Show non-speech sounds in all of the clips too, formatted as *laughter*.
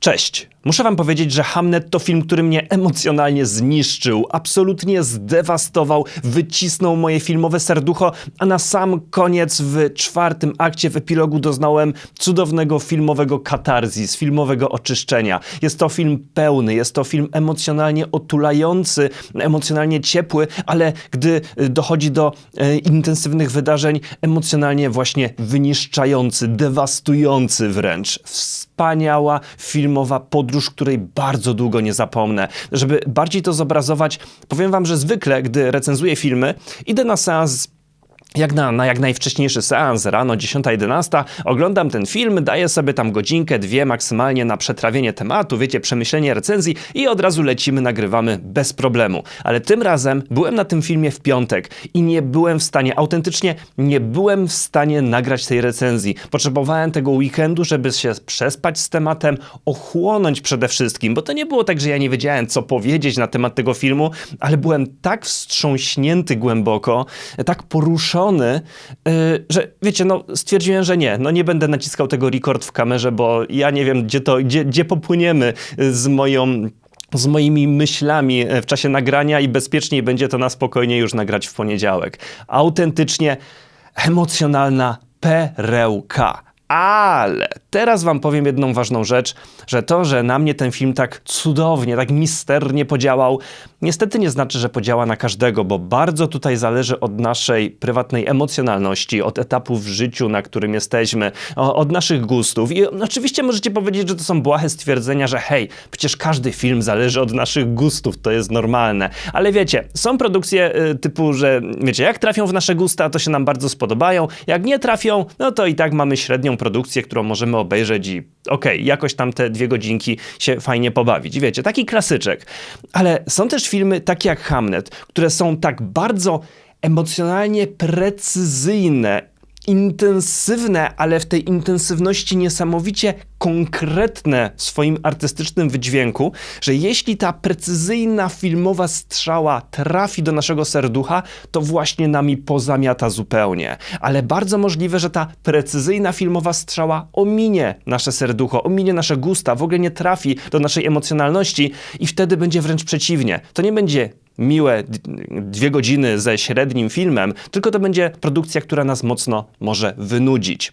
Cześć. Muszę wam powiedzieć, że Hamnet to film, który mnie emocjonalnie zniszczył, absolutnie zdewastował, wycisnął moje filmowe serducho, a na sam koniec w czwartym akcie, w epilogu doznałem cudownego filmowego katarzis, filmowego oczyszczenia. Jest to film pełny, jest to film emocjonalnie otulający, emocjonalnie ciepły, ale gdy y, dochodzi do e, intensywnych wydarzeń, emocjonalnie właśnie wyniszczający, dewastujący wręcz. Wspaniała filmowa podróż, której bardzo długo nie zapomnę. Żeby bardziej to zobrazować, powiem wam, że zwykle, gdy recenzuję filmy, idę na seans jak na, na jak najwcześniejszy seans, rano 10-11, oglądam ten film, daję sobie tam godzinkę, dwie maksymalnie na przetrawienie tematu, wiecie, przemyślenie recenzji i od razu lecimy, nagrywamy bez problemu. Ale tym razem byłem na tym filmie w piątek i nie byłem w stanie, autentycznie nie byłem w stanie nagrać tej recenzji. Potrzebowałem tego weekendu, żeby się przespać z tematem, ochłonąć przede wszystkim, bo to nie było tak, że ja nie wiedziałem, co powiedzieć na temat tego filmu, ale byłem tak wstrząśnięty głęboko, tak poruszony, yy, że wiecie, no stwierdziłem, że nie, no nie będę naciskał tego record w kamerze, bo ja nie wiem, gdzie to, gdzie, gdzie popłyniemy z moją z moimi myślami w czasie nagrania i bezpieczniej będzie to na spokojnie już nagrać w poniedziałek. Autentycznie emocjonalna perełka. Ale teraz wam powiem jedną ważną rzecz, że to, że na mnie ten film tak cudownie, tak misternie podziałał, niestety nie znaczy, że podziała na każdego, bo bardzo tutaj zależy od naszej prywatnej emocjonalności, od etapu w życiu, na którym jesteśmy, od naszych gustów. I oczywiście możecie powiedzieć, że to są błahe stwierdzenia, że hej, przecież każdy film zależy od naszych gustów, to jest normalne. Ale wiecie, są produkcje y, typu, że wiecie, jak trafią w nasze gusta, to się nam bardzo spodobają, jak nie trafią, no to i tak mamy średnią produkcję, którą możemy obejrzeć i okej, okay, jakoś tam te dwie godzinki się fajnie pobawić. Wiecie, taki klasyczek. Ale są też filmy takie jak Hamnet, które są tak bardzo emocjonalnie precyzyjne intensywne, ale w tej intensywności niesamowicie konkretne w swoim artystycznym wydźwięku, że jeśli ta precyzyjna filmowa strzała trafi do naszego serducha, to właśnie nami pozamiata zupełnie. Ale bardzo możliwe, że ta precyzyjna filmowa strzała ominie nasze serducho, ominie nasze gusta, w ogóle nie trafi do naszej emocjonalności i wtedy będzie wręcz przeciwnie. To nie będzie miłe dwie godziny ze średnim filmem, tylko to będzie produkcja, która nas mocno może wynudzić.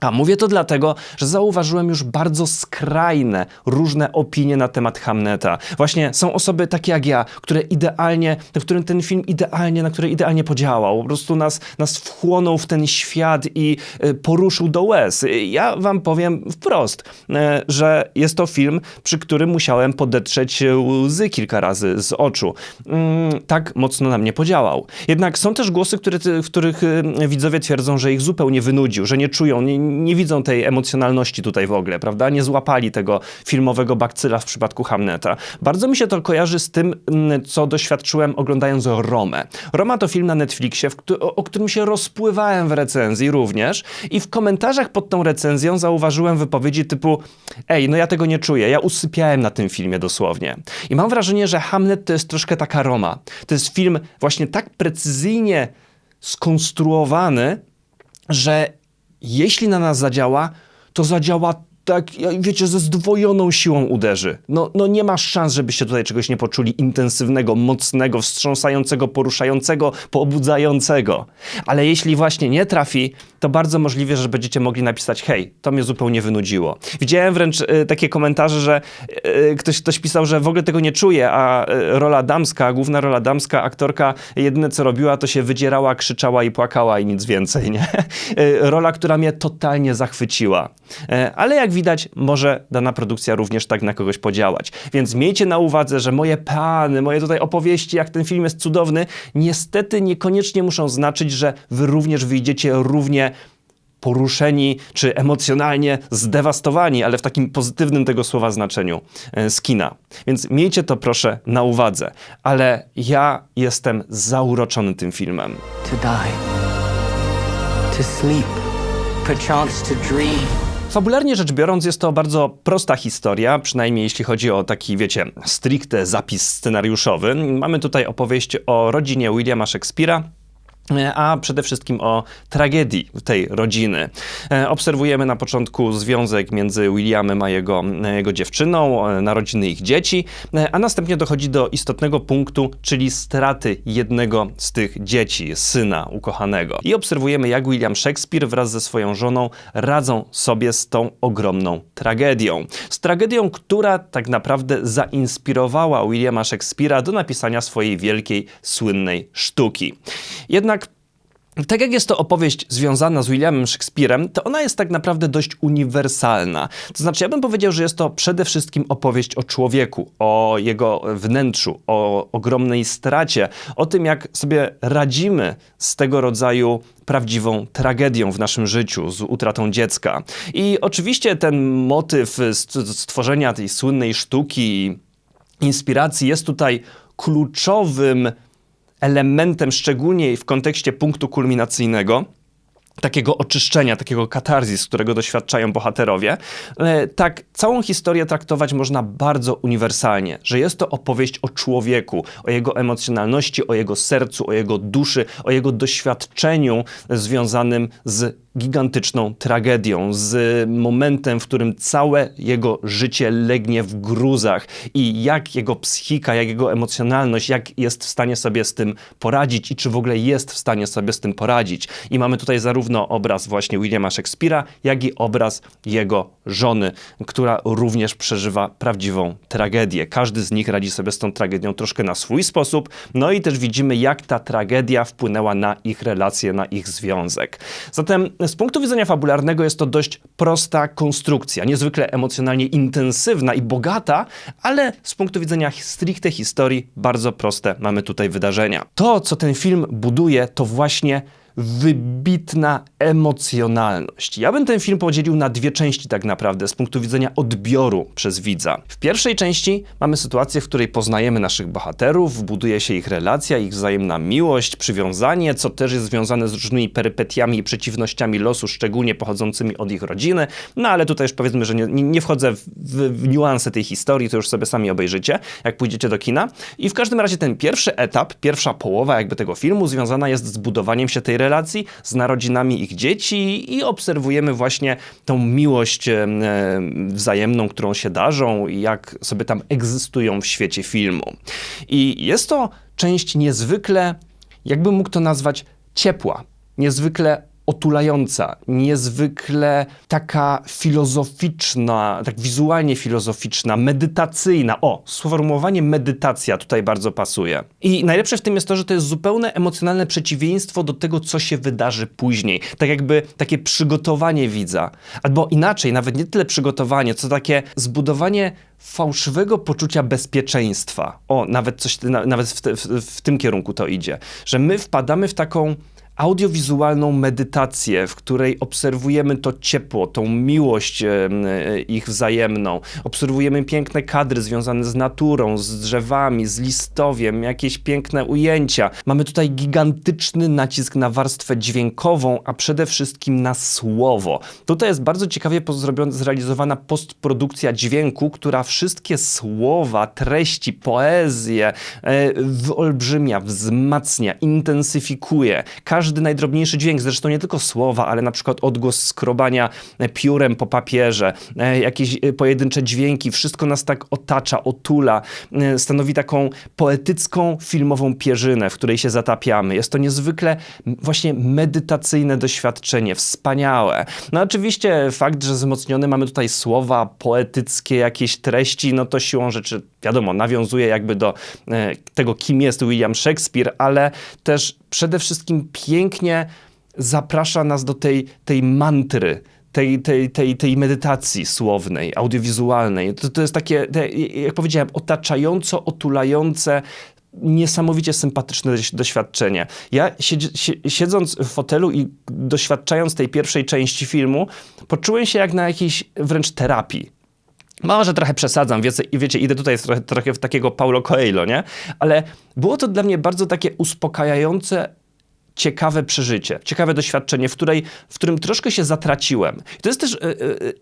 A mówię to dlatego, że zauważyłem już bardzo skrajne, różne opinie na temat Hamneta. Właśnie są osoby takie jak ja, które idealnie, na którym ten film idealnie, na które idealnie podziałał. Po prostu nas, nas wchłonął w ten świat i y, poruszył do łez. Ja wam powiem wprost, y, że jest to film, przy którym musiałem podetrzeć łzy kilka razy z oczu. Y, tak mocno na mnie podziałał. Jednak są też głosy, które, w których y, widzowie twierdzą, że ich zupełnie wynudził, że nie czują, nie, nie widzą tej emocjonalności tutaj w ogóle, prawda? Nie złapali tego filmowego bakcyla w przypadku Hamneta. Bardzo mi się to kojarzy z tym, mm, co doświadczyłem oglądając Romę. Roma to film na Netflixie, o którym się rozpływałem w recenzji również i w komentarzach pod tą recenzją zauważyłem wypowiedzi typu ej, no ja tego nie czuję, ja usypiałem na tym filmie dosłownie. I mam wrażenie, że Hamlet to jest troszkę taka Roma. To jest film właśnie tak precyzyjnie skonstruowany, że jeśli na nas zadziała, to zadziała tak, wiecie, ze zdwojoną siłą uderzy. No, no nie masz szans, żebyście tutaj czegoś nie poczuli intensywnego, mocnego, wstrząsającego, poruszającego, pobudzającego. Ale jeśli właśnie nie trafi, to bardzo możliwe, że będziecie mogli napisać hej, to mnie zupełnie wynudziło. Widziałem wręcz y, takie komentarze, że y, ktoś, ktoś pisał, że w ogóle tego nie czuje, a y, rola damska, główna rola damska, aktorka, jedyne co robiła, to się wydzierała, krzyczała i płakała i nic więcej, nie? rola, która mnie totalnie zachwyciła. ale jak widać, może dana produkcja również tak na kogoś podziałać. Więc miejcie na uwadze, że moje pany, moje tutaj opowieści, jak ten film jest cudowny, niestety niekoniecznie muszą znaczyć, że wy również wyjdziecie równie poruszeni czy emocjonalnie zdewastowani, ale w takim pozytywnym tego słowa znaczeniu e, z kina. Więc miejcie to proszę na uwadze. Ale ja jestem zauroczony tym filmem. To die. To sleep. Perchance to dream. Fabularnie rzecz biorąc, jest to bardzo prosta historia, przynajmniej jeśli chodzi o taki, wiecie, stricte zapis scenariuszowy. Mamy tutaj opowieść o rodzinie Williama Shakespeare'a, a przede wszystkim o tragedii tej rodziny. E, obserwujemy na początku związek między Williamem a jego, e, jego dziewczyną, e, narodziny ich dzieci, a następnie dochodzi do istotnego punktu, czyli straty jednego z tych dzieci, syna ukochanego. I obserwujemy, jak William Shakespeare wraz ze swoją żoną radzą sobie z tą ogromną tragedią. Z tragedią, która tak naprawdę zainspirowała Williama Shakespeare'a do napisania swojej wielkiej, słynnej sztuki. Jednak tak jak jest to opowieść związana z Williamem Shakespeare'em, to ona jest tak naprawdę dość uniwersalna. To znaczy, ja bym powiedział, że jest to przede wszystkim opowieść o człowieku, o jego wnętrzu, o ogromnej stracie, o tym, jak sobie radzimy z tego rodzaju prawdziwą tragedią w naszym życiu, z utratą dziecka. I oczywiście ten motyw stworzenia tej słynnej sztuki, inspiracji jest tutaj kluczowym elementem, szczególnie w kontekście punktu kulminacyjnego, takiego oczyszczenia, takiego katarzis, którego doświadczają bohaterowie, e, tak całą historię traktować można bardzo uniwersalnie, że jest to opowieść o człowieku, o jego emocjonalności, o jego sercu, o jego duszy, o jego doświadczeniu związanym z gigantyczną tragedią, z momentem, w którym całe jego życie legnie w gruzach i jak jego psychika, jak jego emocjonalność, jak jest w stanie sobie z tym poradzić i czy w ogóle jest w stanie sobie z tym poradzić. I mamy tutaj zarówno obraz właśnie Williama Shakespeare'a, jak i obraz jego żony, która również przeżywa prawdziwą tragedię. Każdy z nich radzi sobie z tą tragedią troszkę na swój sposób, no i też widzimy, jak ta tragedia wpłynęła na ich relacje, na ich związek. Zatem z punktu widzenia fabularnego jest to dość prosta konstrukcja, niezwykle emocjonalnie intensywna i bogata, ale z punktu widzenia stricte historii bardzo proste mamy tutaj wydarzenia. To, co ten film buduje, to właśnie wybitna emocjonalność. Ja bym ten film podzielił na dwie części tak naprawdę z punktu widzenia odbioru przez widza. W pierwszej części mamy sytuację, w której poznajemy naszych bohaterów, buduje się ich relacja, ich wzajemna miłość, przywiązanie, co też jest związane z różnymi perypetiami i przeciwnościami losu, szczególnie pochodzącymi od ich rodziny. No ale tutaj już powiedzmy, że nie, nie wchodzę w, w, w niuanse tej historii, to już sobie sami obejrzycie, jak pójdziecie do kina. I w każdym razie ten pierwszy etap, pierwsza połowa jakby tego filmu związana jest z budowaniem się tej relacji relacji z narodzinami ich dzieci i obserwujemy właśnie tą miłość wzajemną, którą się darzą i jak sobie tam egzystują w świecie filmu. I jest to część niezwykle, jakbym mógł to nazwać, ciepła, niezwykle otulająca, niezwykle taka filozoficzna, tak wizualnie filozoficzna, medytacyjna. O, sformułowanie medytacja tutaj bardzo pasuje. I najlepsze w tym jest to, że to jest zupełne emocjonalne przeciwieństwo do tego, co się wydarzy później. Tak jakby takie przygotowanie widza. Albo inaczej, nawet nie tyle przygotowanie, co takie zbudowanie fałszywego poczucia bezpieczeństwa. O, nawet coś, nawet w, te, w, w tym kierunku to idzie. Że my wpadamy w taką audiowizualną medytację, w której obserwujemy to ciepło, tą miłość e, ich wzajemną. Obserwujemy piękne kadry związane z naturą, z drzewami, z listowiem, jakieś piękne ujęcia. Mamy tutaj gigantyczny nacisk na warstwę dźwiękową, a przede wszystkim na słowo. Tutaj jest bardzo ciekawie zrealizowana postprodukcja dźwięku, która wszystkie słowa, treści, poezję e, wyolbrzymia, wzmacnia, intensyfikuje. Każdy każdy najdrobniejszy dźwięk, zresztą nie tylko słowa, ale na przykład odgłos skrobania piórem po papierze, e, jakieś e, pojedyncze dźwięki, wszystko nas tak otacza, otula, e, stanowi taką poetycką, filmową pierzynę, w której się zatapiamy. Jest to niezwykle właśnie medytacyjne doświadczenie, wspaniałe. No oczywiście fakt, że wzmocnione mamy tutaj słowa poetyckie, jakieś treści, no to siłą rzeczy, wiadomo, nawiązuje jakby do tego, kim jest William Shakespeare, ale też przede wszystkim pięknie zaprasza nas do tej, tej mantry, tej, tej, tej, tej medytacji słownej, audiowizualnej. To, to jest takie, te, jak powiedziałem, otaczająco, otulające, niesamowicie sympatyczne doświadczenie. Ja siedząc w fotelu i doświadczając tej pierwszej części filmu, poczułem się jak na jakiejś wręcz terapii. Może trochę przesadzam, wiecie, wiecie idę tutaj trochę, trochę w takiego Paulo Coelho, nie? Ale było to dla mnie bardzo takie uspokajające ciekawe przeżycie, ciekawe doświadczenie, w, której, w którym troszkę się zatraciłem. I to jest też e,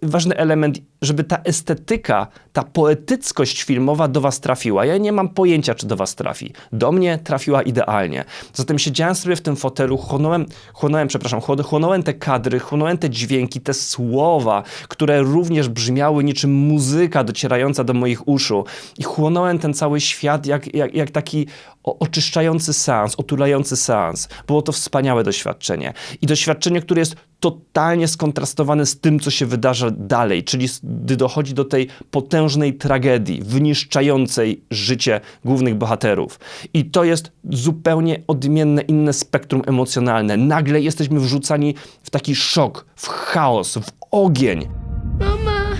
ważny element, żeby ta estetyka, ta poetyckość filmowa do was trafiła. Ja nie mam pojęcia, czy do was trafi. Do mnie trafiła idealnie. Zatem siedziałem sobie w tym fotelu, chłonąłem, chłonąłem przepraszam, chłonąłem te kadry, chłonąłem te dźwięki, te słowa, które również brzmiały niczym muzyka docierająca do moich uszu. I chłonąłem ten cały świat jak, jak, jak taki oczyszczający seans, otulający seans. Było to wspaniałe doświadczenie. I doświadczenie, które jest totalnie skontrastowane z tym, co się wydarza dalej, czyli gdy dochodzi do tej potężnej tragedii, wyniszczającej życie głównych bohaterów. I to jest zupełnie odmienne, inne spektrum emocjonalne. Nagle jesteśmy wrzucani w taki szok, w chaos, w ogień. Mama,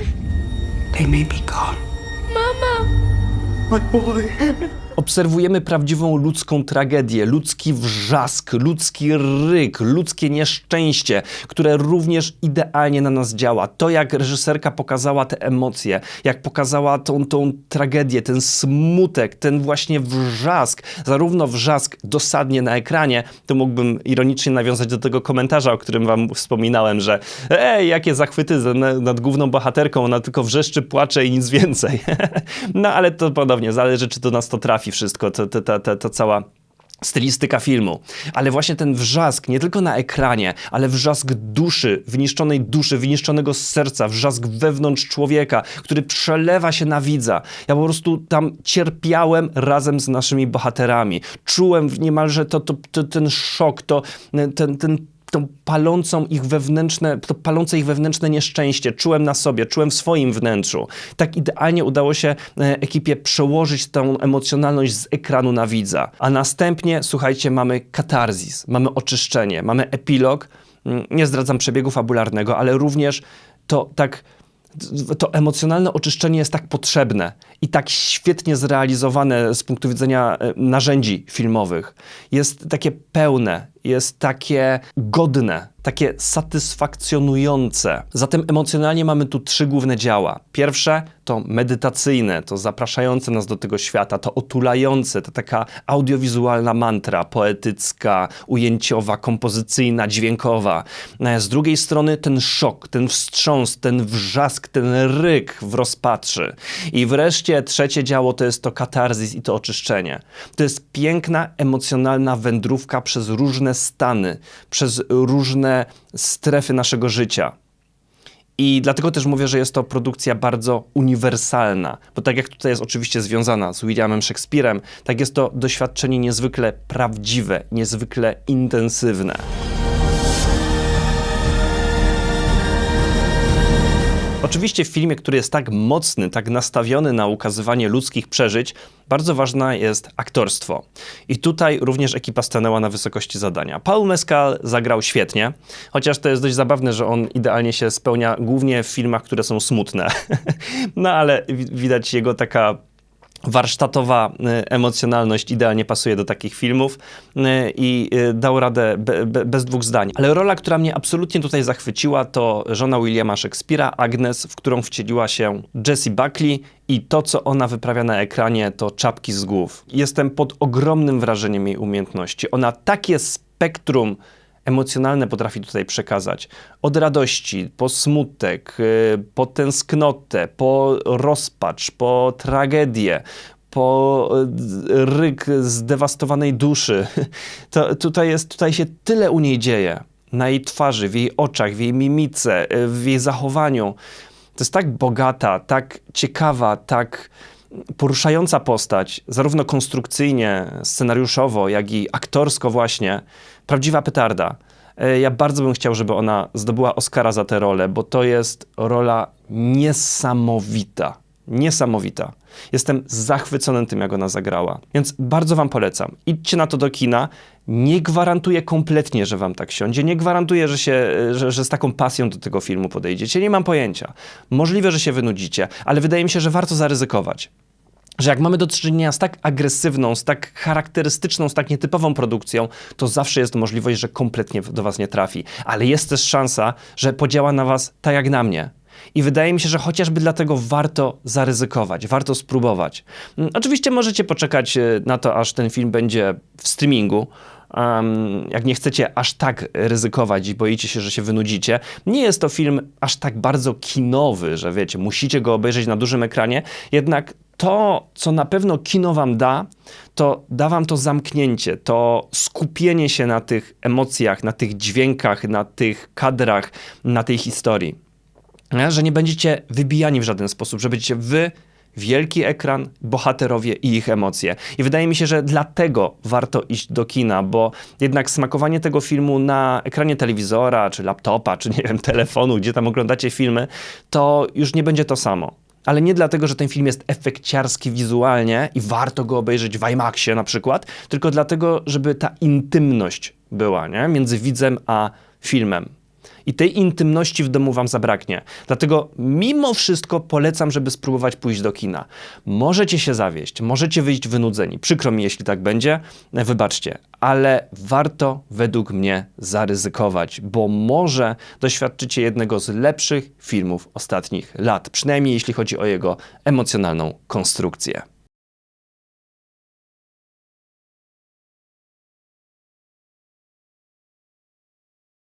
They may be gone. mama. My boy. Obserwujemy prawdziwą ludzką tragedię, ludzki wrzask, ludzki ryk, ludzkie nieszczęście, które również idealnie na nas działa. To, jak reżyserka pokazała te emocje, jak pokazała tą, tą tragedię, ten smutek, ten właśnie wrzask, zarówno wrzask dosadnie na ekranie, to mógłbym ironicznie nawiązać do tego komentarza, o którym wam wspominałem, że ej, jakie zachwyty nad główną bohaterką, ona tylko wrzeszczy, płacze i nic więcej. *laughs* no ale to ponownie, zależy, czy to nas to trafi wszystko, to, to, to, to, to cała stylistyka filmu. Ale właśnie ten wrzask, nie tylko na ekranie, ale wrzask duszy, wyniszczonej duszy, wyniszczonego serca, wrzask wewnątrz człowieka, który przelewa się na widza. Ja po prostu tam cierpiałem razem z naszymi bohaterami. Czułem niemalże to, to, to ten szok, to, ten, ten tą palącą ich wewnętrzne, to palące ich wewnętrzne nieszczęście czułem na sobie, czułem w swoim wnętrzu. Tak idealnie udało się e, ekipie przełożyć tą emocjonalność z ekranu na widza. A następnie, słuchajcie, mamy katarzis, mamy oczyszczenie, mamy epilog. Mm, nie zdradzam przebiegu fabularnego, ale również to tak to emocjonalne oczyszczenie jest tak potrzebne i tak świetnie zrealizowane z punktu widzenia e, narzędzi filmowych. Jest takie pełne, jest takie godne, takie satysfakcjonujące. Zatem emocjonalnie mamy tu trzy główne działa. Pierwsze to medytacyjne, to zapraszające nas do tego świata, to otulające, to taka audiowizualna mantra, poetycka, ujęciowa, kompozycyjna, dźwiękowa. E, z drugiej strony ten szok, ten wstrząs, ten wrzask, ten ryk w rozpaczy. I wreszcie trzecie działo to jest to katarzis i to oczyszczenie. To jest piękna, emocjonalna wędrówka przez różne stany, przez różne strefy naszego życia. I dlatego też mówię, że jest to produkcja bardzo uniwersalna, bo tak jak tutaj jest oczywiście związana z Williamem Shakespeare'em, tak jest to doświadczenie niezwykle prawdziwe, niezwykle intensywne. Oczywiście w filmie, który jest tak mocny, tak nastawiony na ukazywanie ludzkich przeżyć, bardzo ważne jest aktorstwo. I tutaj również ekipa stanęła na wysokości zadania. Paul Mescal zagrał świetnie, chociaż to jest dość zabawne, że on idealnie się spełnia głównie w filmach, które są smutne. *laughs* no ale widać jego taka warsztatowa y, emocjonalność idealnie pasuje do takich filmów y, i y, dał radę be, be, bez dwóch zdań. Ale rola, która mnie absolutnie tutaj zachwyciła, to żona Williama Shakespeare'a, Agnes, w którą wcieliła się Jessie Buckley i to, co ona wyprawia na ekranie, to czapki z głów. Jestem pod ogromnym wrażeniem jej umiejętności. Ona takie spektrum emocjonalne potrafi tutaj przekazać. Od radości, po smutek, y, po tęsknotę, po rozpacz, po tragedię, po y, ryk zdewastowanej duszy. *laughs* To, tutaj, jest, tutaj się tyle u niej dzieje. Na jej twarzy, w jej oczach, w jej mimice, y, w jej zachowaniu. To jest tak bogata, tak ciekawa, tak poruszająca postać, zarówno konstrukcyjnie, scenariuszowo, jak i aktorsko właśnie, prawdziwa petarda. E, ja bardzo bym chciał, żeby ona zdobyła Oscara za tę rolę, bo to jest rola niesamowita. Niesamowita. Jestem zachwycony tym, jak ona zagrała. Więc bardzo wam polecam. Idźcie na to do kina. Nie gwarantuję kompletnie, że wam tak siądzie. Nie gwarantuję, że, się, że, że z taką pasją do tego filmu podejdziecie. Nie mam pojęcia. Możliwe, że się wynudzicie, ale wydaje mi się, że warto zaryzykować że jak mamy do czynienia z tak agresywną, z tak charakterystyczną, z tak nietypową produkcją, to zawsze jest możliwość, że kompletnie do Was nie trafi. Ale jest też szansa, że podziała na Was tak jak na mnie. I wydaje mi się, że chociażby dlatego warto zaryzykować, warto spróbować. Mm, oczywiście możecie poczekać e, na to, aż ten film będzie w streamingu, em, jak nie chcecie aż tak ryzykować i boicie się, że się wynudzicie, nie jest to film aż tak bardzo kinowy, że wiecie, musicie go obejrzeć na dużym ekranie, jednak to, co na pewno kino wam da, to da wam to zamknięcie, to skupienie się na tych emocjach, na tych dźwiękach, na tych kadrach, na tej historii. Że nie będziecie wybijani w żaden sposób, że będziecie wy, wielki ekran, bohaterowie i ich emocje. I wydaje mi się, że dlatego warto iść do kina, bo jednak smakowanie tego filmu na ekranie telewizora, czy laptopa, czy nie wiem, telefonu, gdzie tam oglądacie filmy, to już nie będzie to samo. Ale nie dlatego, że ten film jest efekciarski wizualnie i warto go obejrzeć w IMAXie na przykład, tylko dlatego, żeby ta intymność była nie? między widzem a filmem. I tej intymności w domu wam zabraknie. Dlatego mimo wszystko polecam, żeby spróbować pójść do kina. Możecie się zawieść, możecie wyjść wynudzeni. Przykro mi, jeśli tak będzie, wybaczcie, ale warto według mnie zaryzykować, bo może doświadczycie jednego z lepszych filmów ostatnich lat, przynajmniej jeśli chodzi o jego emocjonalną konstrukcję.